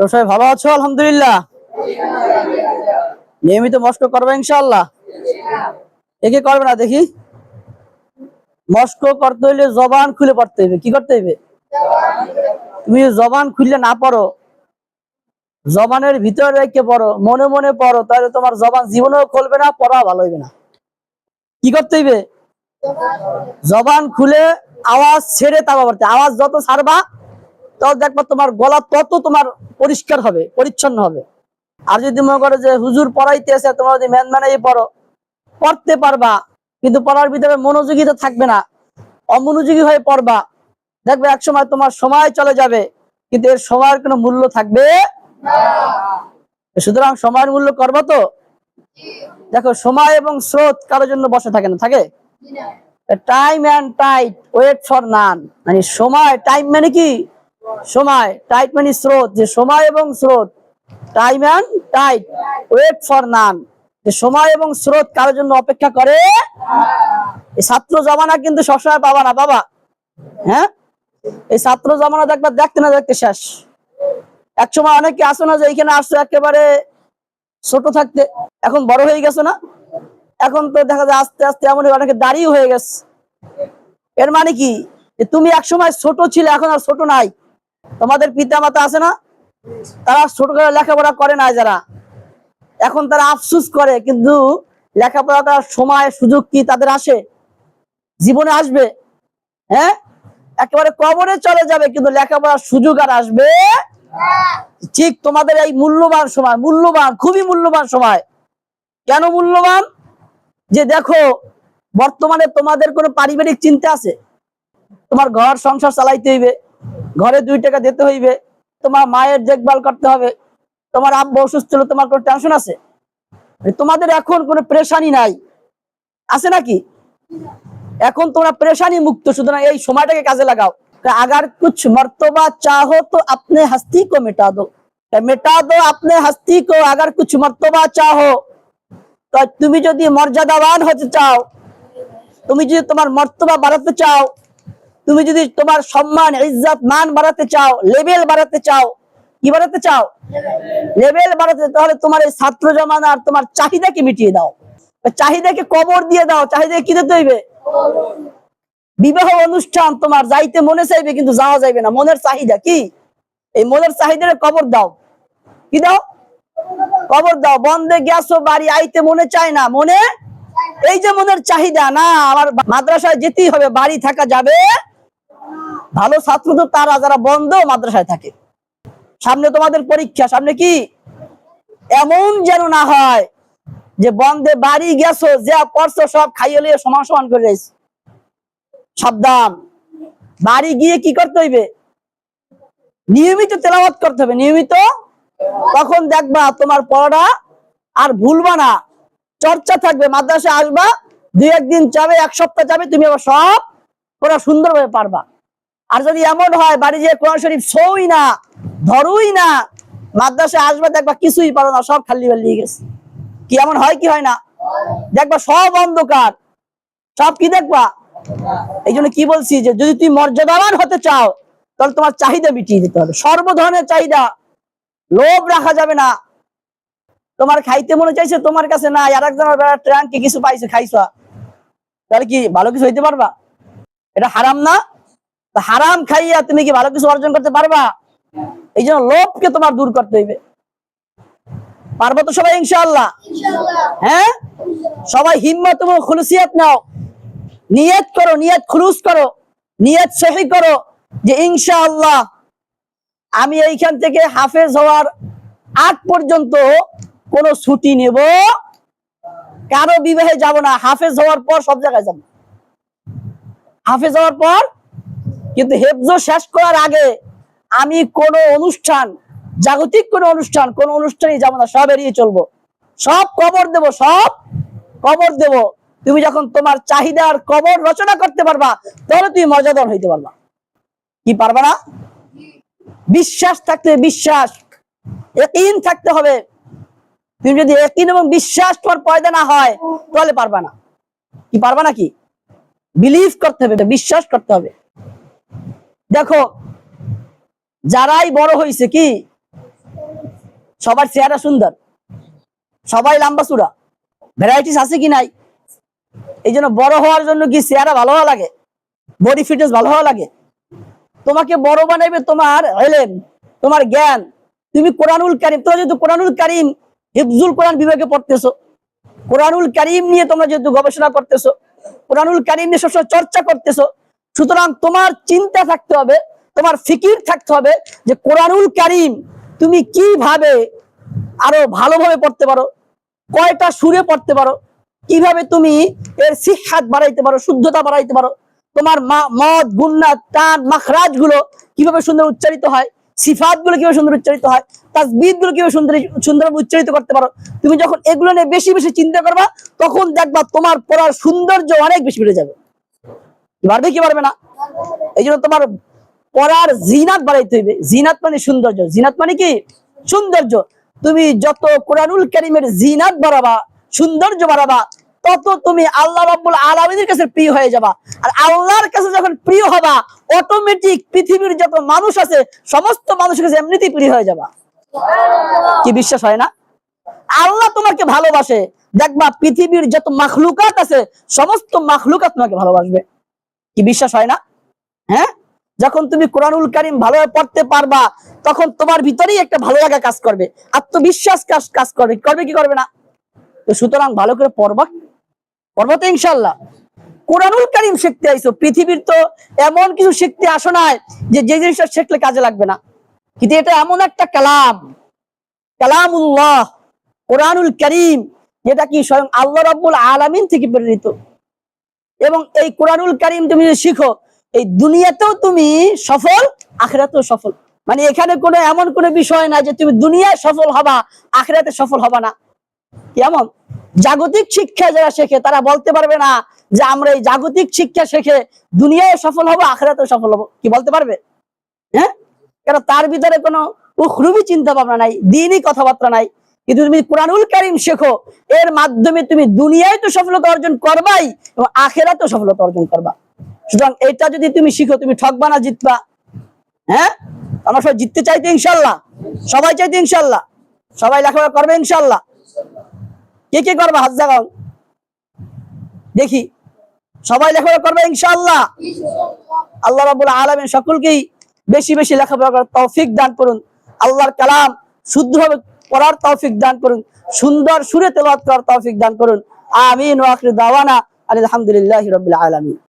তো সবাই ভালো আছো? আলহামদুলিল্লাহ। নিয়মিত মস্ক করবে ইনশাআল্লাহ। একে করবে না দেখি? মস্ক করতে হইলে জবান খুলে পড়তে হইবে। কি করতে হইবে? তুমি জবান খুললে না পড়ো, জবানের ভিতরে রেখে পড়ো, মনে মনে পড়ো, তাহলে তোমার জবান জীবনেও খুলবে না পড়া ভালো হইবে না। কি করতে হইবে? জবান খুলে আওয়াজ ছেড়ে তাবা পড়তে আওয়াজ যত ছাড়বা তত দেখবা তোমার গলা তত তোমার পরিষ্কার হবে পরিচ্ছন্ন হবে। আর যদি মনে করো যে হুজুর পড়াইতে আছে তোমার যদি ম্যান ম্যানাই পড়ো পড়তে পারবা কিন্তু পড়ার ভিতরে মনোযোগিতা থাকবে না। অমনোযোগী হয়ে পড়বা। দেখবে এক সময় তোমার সময় চলে যাবে কিন্তু এর সময়ের কোনো মূল্য থাকবে সুতরাং সময়ের মূল্য করব তো? দেখো সময় এবং স্রোত কারোর জন্য বসে থাকে না থাকে? Time and tide wait for none মানে সময় টাইম মানে কি? সময় টাইট মানে স্রোত, যে সময় এবং স্রোত time and tide wait for none যে সময় এবং স্রোত কারোর জন্য অপেক্ষা করে এই ছাত্র জমানা কিন্তু সবসময় পাবা না বাবা হ্যাঁ? এই ছাত্র জমানা দেখবা দেখতে না, দেখতে শেষ। এক সময় অনেকে আসো না যে এইখানে আসছো একেবারে ছোট থাকতে, এখন বড় হয়ে গেছো না? এখন তো দেখা যায় আস্তে আস্তে এমন অনেকে দাঁড়িয়ে হয়ে গেছে। এর মানে কি? যে তুমি এক সময় ছোট ছিলে, এখন আর ছোট নাই। তোমাদের পিতা মাতা আছে না? তারা ছোট করে লেখাপড়া করে না যারা। এখন তারা আফসুস করে, কিন্তু লেখাপড়া করার সময়, সুযোগ কি তাদের আসে? জীবনে আসবে? হ্যাঁ? একেবারে কবরে চলে যাবে, কিন্তু লেখাপড়ার সুযোগ আর আসবে ঠিক তোমাদের এই মূল্যবান সময়, মূল্যবান, খুবই মূল্যবান সময়। কেন মূল্যবান? যে দেখো, বর্তমানে তোমাদের কোনো পারিবারিক চিন্তা আছে? তোমার ঘর সংসার চালাইতে হইবে। ঘরে দুই টাকা দিতে হইবে, তোমার মায়ের দেখভাল করতে হবে, তোমার আব্বা অসুস্থ ছিল, তোমার কোনো টেনশন আছে? মানে তোমাদের এখন কোনো প্রেশানি নাই। আছে নাকি? এখন তোমরা প্রেশানি মুক্ত, সুতরাং এই সময়টাকে কাজে লাগাও। আগার কুছ মর্তবা চাহো তো আপনি হাস্তি কো মেটা দো। মেটা দো, আপনি হাস্তি কো আগার কুছ মর্তবা চাহো। তুমি যদি মর্যাদাবান হতে চাও, তুমি যদি তোমার মর্তবা বাড়াতে চাও তুমি যদি তোমার সম্মান, ইজ্জত, মান বাড়াতে চাও লেভেল বাড়াতে চাও, কি বাড়াতে চাও? লেভেল বাড়াতে তাহলে তোমার এই ছাত্র জমানা আর তোমার চাহিদাকে মিটিয়ে দাও। চাহিদাকে কবর দিয়ে দাও, চাহিদাকে কি দিতে হইবে? বিবাহ অনুষ্ঠান তোমার যাইতে মনে চাইবে কিন্তু যাওয়া যাইবে না। মনের চাহিদা কি? এই মনের চাহিদার কবর দাও। কি দাও? কবর দাও। বন্ধে গেছো, বাড়ি আইতে মনে চায় না, মনে? এই যে মনের চাহিদা, না, আমার মাদ্রাসায় যেতেই হবে, বাড়ি থাকা যাবে ভালো ছাত্র তো তারা যারা বন্ধ মাদ্রাসায় থাকে। সামনে তোমাদের পরীক্ষা, সামনে কি? এমন যেন না হয় যে বন্ধে বাড়ি গেছো, যা পড়ছো সব খাইয়ে লিয়ে সমান সমান করে রয়েছে। সাবধান। বাড়ি গিয়ে কি করতে হইবে? নিয়মিত তেলাওয়াত করতে হবে। নিয়মিত তখন দেখবা তোমার পড়াটা আর ভুলবা না। চর্চা থাকবে মাদ্রাসা আসবা, দুই একদিন যাবে, এক সপ্তাহ যাবে, তুমি আবার সব পড়া সুন্দরভাবে পারবা। আর যদি এমন হয়, বাড়ি যে কোরআন শরীফ সই না, ধরুই না মাদ্রাসা আসবে, দেখবা কিছুই পারো না, সব খালি বালি গেছে। কি এমন হয়, কি হয় না? দেখবা সব অন্ধকার। সব কি দেখবা? এই জন্য কি বলছি যে, যদি তুমি মর্যাদাবান হতে চাও, তাহলে তোমার চাহিদা মিটিয়ে দিতে হবে। সর্ব ধরনের চাহিদা, লোভ রাখা যাবে না। তোমার খাইতে মনে চাইছে, তোমার কাছে না আর একজনের ট্রাঙ্কে কিছু পাইছে, খাইছো। তাহলে কি ভালো কিছু হইতে পারবা? এটা হারাম না? হারাম খাইয়া তুমি কি ভালো কিছু অর্জন করতে পারবা? এই জন্য লোভকে তোমার দূর করতে হইবে। পারব তো সবাই ইনশাআল্লাহ। হ্যাঁ? সবাই হিম্মত এবং খুলুসিয়াত নাও। নিয়ত করো নিয়ত খুলুস করো নিয়ত সহি করো যে ইনশাআল্লাহ আমি এইখান থেকে হাফেজ হওয়ার আগ পর্যন্ত কোনো ছুটি নেব। কারও বিবাহে যাব না। হাফেজ হওয়ার পর সব জায়গায় যাব। হাফেজ হওয়ার পর কিন্তু হেফজ শেষ করার আগে আমি কোন অনুষ্ঠান, জাগতিক কোন অনুষ্ঠান, কোন অনুষ্ঠানে যাব না, সব এড়িয়ে চলবো। সব কবর দেব, সব কবর দেব। তুমি যখন তোমার চাহিদার কবর রচনা করতে পারবা, তাহলে তুমি মর্যাদার হইতে পারবা। কি পারবা না? বিশ্বাস থাকতে বিশ্বাস একিন থাকতে হবে। তুমি যদি একিন এবং বিশ্বাস তোমার পয়দা না হয়, তাহলে পারবা না। কি পারবা নাকি বিলিভ করতে হবে, বিশ্বাস করতে হবে। দেখো, যারাই বড় হয়েছে কি? সবার চেহারা সুন্দর। সবাই লম্বা চূড়া। ভ্যারাইটিস আছে কি নাই? এই জন্য বড় হওয়ার জন্য কি চেহারা ভালো হওয়া লাগে? বডি ফিটনেস ভালো হওয়া লাগে? তোমাকে বড় বানাইবে তোমার এলেম তোমার জ্ঞান। তুমি কোরআনুল কারিম, তোমরা যেহেতু কোরআনুল কারিম, হিফজুল কোরআন বিভাগে পড়তেছো। কোরআনুল কারিম নিয়ে তোমরা যেহেতু গবেষণা করতেছো, কোরআনুল কারিম নিয়ে সবসময় চর্চা করতেছো সুতরাং তোমার চিন্তা থাকতে হবে, তোমার ফিকির থাকতে হবে যে কোরআনুল কারিম তুমি কীভাবে আরও ভালোভাবে পড়তে পারো, কয়টা সুরে পড়তে পারো, কীভাবে তুমি এর শিক্ষাত বাড়াইতে পারো, শুদ্ধতা বাড়াইতে পারো, তোমার মদ, গুন্না টান মাখরাজগুলো কীভাবে সুন্দর উচ্চারিত হয় সিফাতগুলো কীভাবে সুন্দর উচ্চারিত হয় তাজবিদগুলো কীভাবে সুন্দর সুন্দর উচ্চারিত করতে পারো, তুমি যখন এগুলো নিয়ে বেশি বেশি চিন্তা করবা, তখন দেখবা তোমার পড়ার সৌন্দর্য অনেক বেশি বেড়ে যাবে। পারবে কি পারবে না। এই জন্য তোমার পড়ার জিনাত বাড়াইতে হইবে। জিনাত মানে সৌন্দর্য। জিনাত মানে কি? সৌন্দর্য। তুমি যত কোরআনুল কারিমের জিনাত বাড়াবা সৌন্দর্য বাড়াবা তত তুমি আল্লাহ রাব্বুল আলামিনের কাছে প্রিয় হয়ে যাবা। আর আল্লাহর কাছে যখন প্রিয় হবা অটোমেটিক পৃথিবীর যত মানুষ আছে সমস্ত মানুষের কাছে এমনিতেই প্রিয় হয়ে যাবা। কি বিশ্বাস হয় না? আল্লাহ তোমাকে ভালোবাসে। দেখবা পৃথিবীর যত মাখলুকাত আছে সমস্ত মাখলুকাত তোমাকে ভালোবাসবে। কি বিশ্বাস হয় না? হ্যাঁ? যখন তুমি কোরআনুল কারিম ভালোভাবে পড়তে পারবা, তখন তোমার ভিতরেই একটা ভালো লাগা কাজ করবে। আত্মবিশ্বাস কাজ কাজ করবে। করবে কি করবে না? তো সুতরাং ভালো করে পড়বা। পড়ব তো ইনশাল্লাহ কোরআনুল কারিম শিখতে আইসো। পৃথিবীর তো এমন কিছু শিখতে আসো নাই যে যে জিনিসটা শিখলে কাজে লাগবে না। কিন্তু এটা এমন একটা কালাম। কালামুল্লাহ। কোরআনুল করিম। যেটা কি স্বয়ং আল্লাহ রাব্বুল আলামিন থেকে প্রেরিত। এবং এই কোরআনুল করিম তুমি শিখো, এই দুনিয়াতেও তুমি সফল, আখেরাতেও সফল। মানে এখানে কোনো এমন কোনো বিষয় না যে তুমি দুনিয়ায় সফল হবা, আখেরাতে সফল হবা না। কেমন? জাগতিক শিক্ষা যারা শেখে, তারা বলতে পারবে না যে আমরা এই জাগতিক শিক্ষা শেখে দুনিয়ায় সফল হব, আখেরাতেও সফল হব। কি বলতে পারবে? হ্যাঁ? কারণ তার ভিতরে কোনো উখরুবি চিন্তা ভাবনা নাই, দিনই কথাবার্তা নাই। কিন্তু তুমি কোরআনুল কারিম শেখো, এর মাধ্যমে তুমি দুনিয়ায় তো সফলতা অর্জন করবাই এবং আখেরাতেও সফলতা অর্জন করবা। সুতরাং এটা যদি তুমি শিখো, তুমি ঠকবা না জিতবা। হ্যাঁ? আমরা সবাই জিততে চাইতে ইনশাল্লাহ। সবাই চাইতে ইনশাল্লাহ। সবাই লেখাপড়া করবে ইনশাল্লাহ। কে কে করবে জাগাও। দেখি। সবাই লেখাপড়া করবে ইনশাল্লাহ। আল্লাহ রাবুল আলমের সকলকেই বেশি বেশি লেখাপড়া করার তৌফিক দান করুন। আল্লাহর কালাম শুদ্ধভাবে পড়ার তৌফিক দান করুন, সুন্দর সুরে তেলাওয়াত করার তৌফিক দান করুন। আমিন ওয়াখির দাওয়ানা আলহামদুলিল্লাহি রাব্বিল আলামিন।